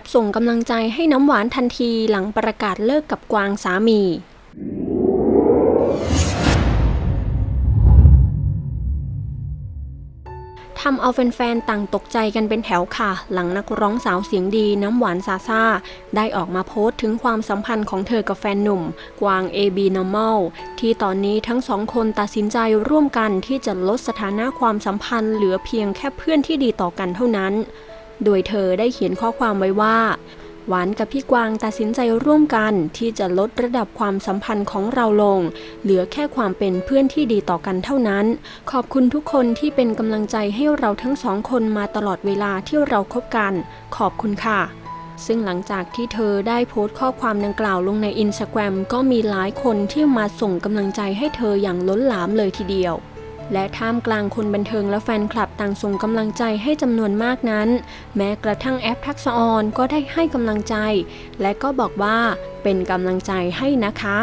ปส่งกำลังใจให้น้ำหวานทันทีหลังประกาศเลิกกับกวางสามีทำเอาแฟนๆ ต่างตกใจกันเป็นแถวค่ะ หลังนักร้องสาวเสียงดีน้ำหวานซาซาได้ออกมาโพสต์ถึงความสัมพันธ์ของเธอกับแฟนหนุ่ม กวาง AB Normal ที่ตอนนี้ทั้งสองคนตัดสินใจร่วมกันที่จะลดสถานะความสัมพันธ์เหลือเพียงแค่เพื่อนที่ดีต่อกันเท่านั้น โดยเธอได้เขียนข้อความไว้ว่า หวานกับพี่กวางตัดสินใจร่วมกันที่จะลดระดับความสัมพันธ์ของเราลง เหลือแค่ความเป็นเพื่อนที่ดีต่อกันเท่านั้น ขอบคุณทุกคนที่เป็นกำลังใจให้เราทั้งสองคนมาตลอดเวลาที่เราคบกัน ขอบคุณค่ะซึ่งหลังจากที่เธอได้โพสต์ข้อความดังกล่าวลงในอินสตาแกรมก็มีหลายคนที่มาส่งกำลังใจให้เธออย่างล้นหลามเลยทีเดียว และท่ามกลางคนบันเทิงและแฟนคลับต่างส่งกำลังใจให้จำนวนมากนั้น แม้กระทั่งแอปทักษออนก็ได้ให้กำลังใจ และก็บอกว่าเป็นกำลังใจให้นะคะ